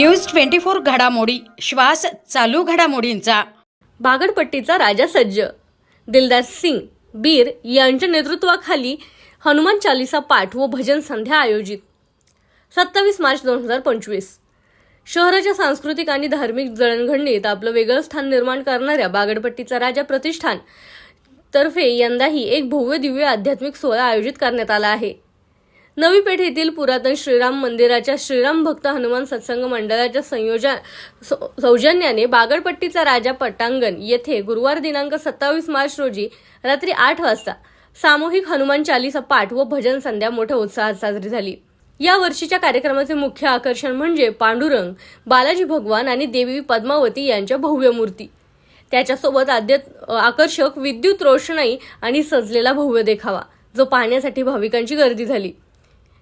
News twenty four घडामोडी श्वास चालू घडामोडींचा. बागडपट्टीचा राजा सज्ज. दिलदार सिंग बीर यांच्या नेतृत्वाखाली हनुमान चालिसा पाठ व भजन संध्या आयोजित. सत्तावीस मार्च दोन हजार पंचवीस. शहराच्या सांस्कृतिक आणि धार्मिक जळणघडणीत आपलं वेगळं स्थान निर्माण करणाऱ्या बागडपट्टीचा राजा प्रतिष्ठान तर्फे यंदाही एक भव्य दिव्य आध्यात्मिक सोहळा आयोजित करण्यात आला आहे. नवी पेठ येथील पुरातन श्रीराम मंदिराच्या श्रीराम भक्त हनुमान सत्संग मंडळाच्या संयोजन सौ- सौजन्याने बागडपट्टीचा राजा पटांगण येथे गुरुवार दिनांक सत्तावीस मार्च रोजी रात्री आठ वाजता सामूहिक हनुमान चालीसा पाठ व भजन संध्या मोठ्या उत्साहात साजरी झाली. या वर्षीच्या कार्यक्रमाचे मुख्य आकर्षण म्हणजे पांडुरंग बालाजी भगवान आणि देवी पद्मावती यांच्या भव्य मूर्ती. त्याच्यासोबत आद्य आकर्षक विद्युत रोषणाई आणि सजलेला भव्य देखावा जो पाहण्यासाठी भाविकांची गर्दी झाली.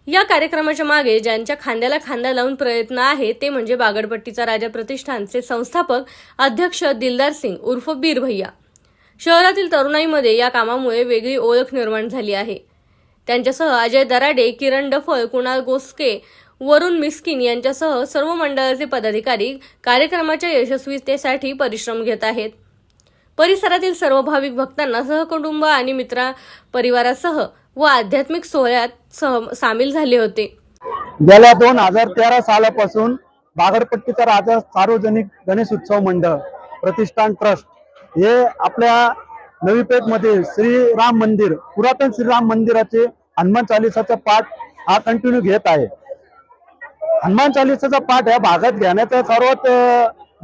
या कार्यक्रमाच्या मागे ज्यांच्या खांद्याला खांदा लावून प्रयत्न आहे ते म्हणजे बागडपट्टीचा राजा प्रतिष्ठानचे संस्थापक अध्यक्ष दिलदार सिंग उर्फ बीर भैया शहरातील तरुणाईमध्ये या कामामुळे वेगळी ओळख निर्माण झाली आहे. त्यांच्यासह अजय दराडे किरण डफळ कुणाल गोस्के वरुण मिस्किन यांच्यासह सर्व मंडळाचे पदाधिकारी कार्यक्रमाच्या यशस्वीतेसाठी परिश्रम घेत आहेत. परिसरातील सर्व भाविक भक्तांना सहकुटुंब आणि मित्र परिवारासह व आध्यात्मिक सोहळ्यात सामील झाले होते. गेल्या दोन हजार तेरा सालापासून बागडपट्टीचा राजा सार्वजनिक गणेश उत्सव मंडळ प्रतिष्ठान ट्रस्ट हे आपल्या नवी पेठमध्ये श्रीराम मंदिर पुरातन श्रीराम मंदिराचे हनुमान चालिसाचा पाठ हा कंटिन्यू घेत आहे. हनुमान चालिसाचा पाठ या भागात घेण्याचा सर्वात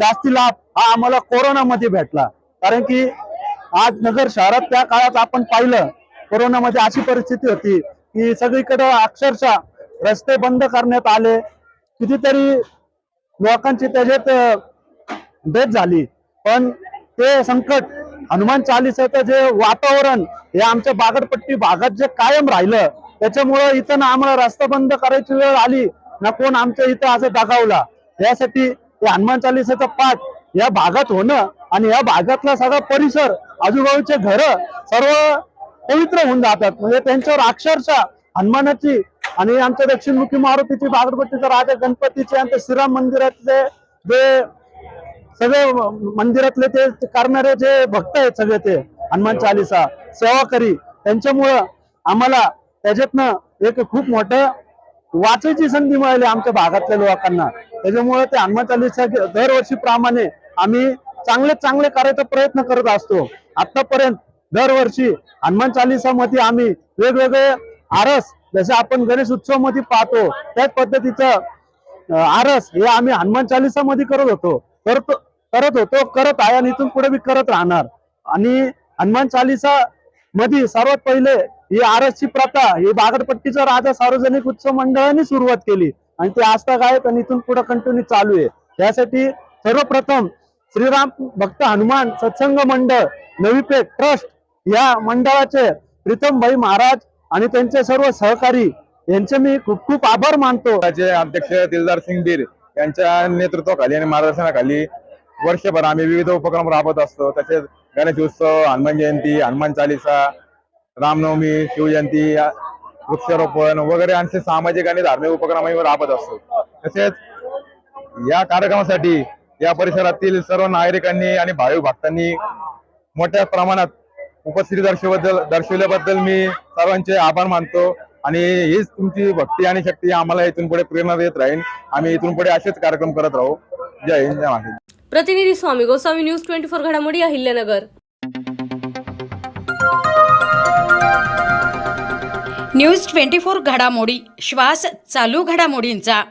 जास्ती लाभ हा आम्हाला कोरोनामध्ये भेटला. कारण की आज नगर शहरात त्या काळात आपण पाहिलं कोरोनामध्ये अशी परिस्थिती होती की सगळीकडे अक्षरशः रस्ते बंद करण्यात आले. कितीतरी लोकांची त्याच्यात डेथ झाली. पण ते संकट हनुमान चालिसाचं जे वातावरण हे आमच्या बागडपट्टी भागात जे कायम राहिलं त्याच्यामुळं इथं ना आम्हाला रस्ता बंद करायची वेळ आली ना कोण आमच्या इथं असं दगावला. यासाठी हे हनुमान चालिसाचा पाठ या भागात होणं आणि या भागातला सगळा परिसर आजूबाजूचे घर सर्व पवित्र होऊन जातात. म्हणजे त्यांच्यावर अक्षरशः हनुमानाची आणि आमच्या दक्षिणमुखी मारुतीची बागडपट्टीचा राजा गणपतीचे आणि ते श्रीराम मंदिरातले जे सगळे मंदिरातले ते करणारे जे भक्त आहेत सगळे ते हनुमान चालिसा सेवाकरी त्यांच्यामुळं आम्हाला त्याच्यातनं एक खूप मोठं वाचायची संधी मिळाली आमच्या भागातल्या लोकांना. त्याच्यामुळे ते हनुमान चालिसा दरवर्षी प्रमाणे आम्ही चांगले चांगले करायचा प्रयत्न करत असतो. आतापर्यंत दरवर्षी हनुमान चालिसा मध्ये आम्ही वेगवेगळे आरस जसे आपण गणेश उत्सवमध्ये पाहतो त्याच पद्धतीचं आरस हे आम्ही हनुमान चालिसा मध्ये करत होतो. करत करत होतो करत आहे आणि इथून पुढे बी करत राहणार. आणि हनुमान चालिसा मध्ये सर्वात पहिले ही आरसची प्रथा ही बागडपट्टीचा राजा सार्वजनिक उत्सव मंडळाने सुरुवात केली. आणि ते आजताक आहेत आणि इथून पुढे कंटिन्यू चालू आहे. त्यासाठी सर्वप्रथम श्रीराम भक्त हनुमान सत्संग मंडळ नवीपेठ ट्रस्ट या मंडळाचे प्रीतम भाई महाराज आणि त्यांचे सर्व सहकारी यांचे मी खूप खूप आभार मानतो. चे अध्यक्ष दिलदार सिंग बीर यांच्या नेतृत्वाखाली आणि मार्गदर्शनाखाली वर्षभर आम्ही विविध उपक्रम राबवत असतो. तसेच गणेश उत्सव हनुमान जयंती हनुमान चालिसा रामनवमी शिवजयंती वृक्षारोपण वगैरे आणखी सामाजिक आणि धार्मिक उपक्रम राबत राबवत असतो. तसेच या कार्यक्रमासाठी या परिसरातील सर्व नागरिकांनी आणि भाविक भक्तांनी मोठ्या प्रमाणात उपस्थिती दर्शवबद्दल दर्शवल्याबद्दल मी सर्वांचे आभार मानतो आणि हीच तुमची भक्ती आणि शक्ती आम्हाला इथून पुढे प्रेरणा देत राहील. आम्ही इथून पुढे असेच कार्यक्रम करत राहू. जय हिंद जय महाराष्ट्र. प्रतिनिधी Swami Goswami news twenty four घडामोडी अहिल्यानगर न्यूज ट्वेंटी फोर घडामोडी श्वास चालू घडामोडींचा.